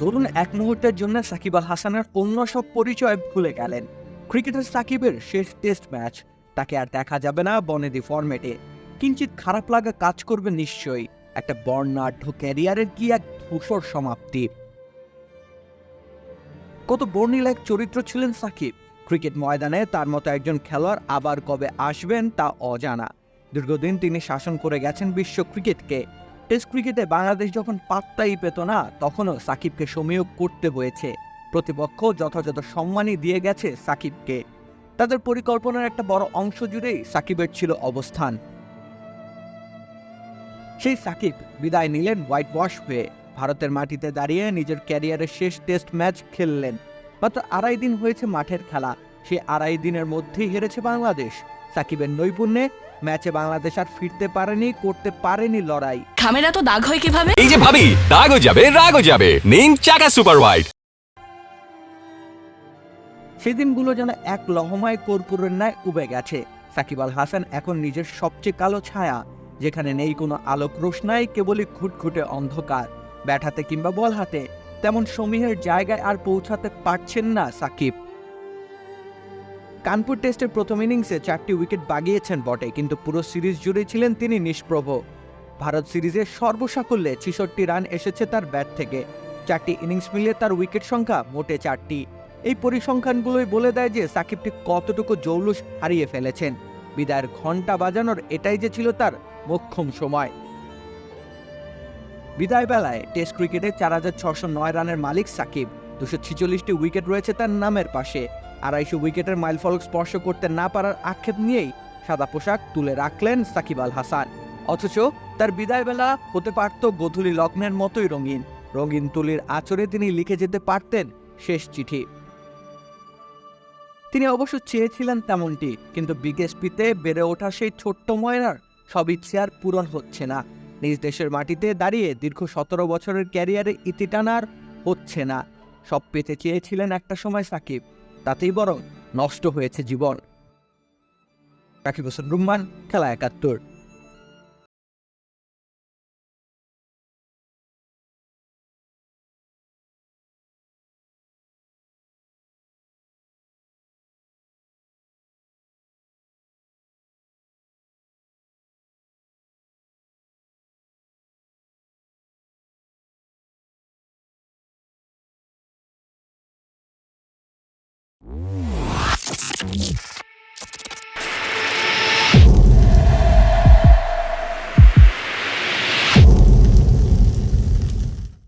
ধরুন এক মুহূর্তের জন্য সাকিব আল হাসানের অন্য সব পরিচয় ভুলে গেলেন। ক্রিকেটার সাকিবের শেষ টেস্ট ম্যাচ, তাকে আর দেখা যাবে না বনেদি ফরম্যাটে। কিঞ্চিত খারাপ লাগা কাজ করবে নিশ্চয়ই, একটা বর্ণাঢ্য ক্যারিয়ারের কি এক ধূসর সমাপ্তি? কত বর্ণিল এক চরিত্র ছিলেন সাকিব। ক্রিকেট ময়দানে তার মতো একজন খেলোয়াড় আবার কবে আসবেন তা অজানা। দীর্ঘদিন তিনি শাসন করে গেছেন বিশ্ব ক্রিকেটকে। টেস্ট ক্রিকেটে বাংলাদেশ যখন পাত্তাই পেত না, তখনও সাকিবকে সমীহ করতে হয়েছে। প্রতিপক্ষ যথাযথ সম্মানই দিয়ে গেছে সাকিবকে। তাদের পরিকল্পনার একটা বড় অংশ জুড়েই সাকিবের ছিল অবস্থান। সেই সাকিব বিদায় নিলেন হোয়াইট ওয়াশ হয়ে। ভারতের মাটিতে দাঁড়িয়ে নিজের ক্যারিয়ারের শেষ টেস্ট ম্যাচ খেললেন। মাত্র আড়াই দিন হয়েছে মাঠের খেলা। সেই আড়াই দিনের মধ্যেই হেরেছে বাংলাদেশ। সাকিবের নৈপুণ্যে ম্যাচে বাংলাদেশ আর ফিরতে পারেনি করতে পারেনি লড়াই। খামের এত দাগ হয় কীভাবে? এই যে ভাবি দাগও যাবে রাগও যাবে। নিন চাকা সুপার হোয়াইট সেদিনগুলো যেন এক লহমায় কর্পূরের ন্যায় উবে গেছে। সাকিব আল হাসান এখন নিজের সবচেয়ে কালো ছায়া যেখানে নেই কোনো আলোক রোশনাই কেবলই খুটখুটে অন্ধকার। ব্যাট হাতে কিংবা বল হাতে তেমন সমীহের জায়গায় আর পৌঁছাতে পারছেন না সাকিব। কানপুর টেস্টের প্রথম ইনিংসে চারটি উইকেট বাগিয়েছেন বটে কিন্তু পুরো সিরিজ জুড়ে ছিলেন তিনি নিষ্প্রভ। ভারত সিরিজের সর্বসাকল্যে ছিষট্টি রান এসেছে তার ব্যাট থেকে। চারটি ইনিংস মিলিয়ে তার উইকেট সংখ্যা মোটে চারটি। এই পরিসংখ্যানগুলোই বলে দেয় যে সাকিবটি কতটুকু জৌলুস হারিয়ে ফেলেছেন। বিদায়ের ঘণ্টা বাজানোর এটাই যে ছিল তার মোক্ষম সময়। বিদায় বেলায় টেস্ট ক্রিকেটে চার হাজার ছশো নয় রানের মালিক সাকিব। দুশো ছিচল্লিশটি উইকেট রয়েছে তার নামের পাশে। আড়াইশো উইকেটের মাইলফলক স্পর্শ করতে না পারার আক্ষেপ নিয়েই সাদা পোশাক তুলে রাখলেন সাকিব আল হাসান। অথচ তার বিদায় বেলা হতে পারত গধূলি লগ্নের মতোই রঙিন। রঙিন তুলির আচরে তিনি লিখে যেতে পারতেন শেষ চিঠি। তিনি অবশ্য চেয়েছিলেন তেমনটি, কিন্তু বিকেএসপিতে বেড়ে ওঠা সেই ছোট্ট ময়নার সব ইচ্ছে আর পূরণ হচ্ছে না। নিজ দেশের মাটিতে দাঁড়িয়ে দীর্ঘ সতেরো বছরের ক্যারিয়ারে ইতি টানার হচ্ছে না। সব পেতে চেয়েছিলেন একটা সময় সাকিব। তাতেই বরং নষ্ট হয়েছে জীবন। রাকিব হোসেন রুম্মান খেলা একাত্তর। You.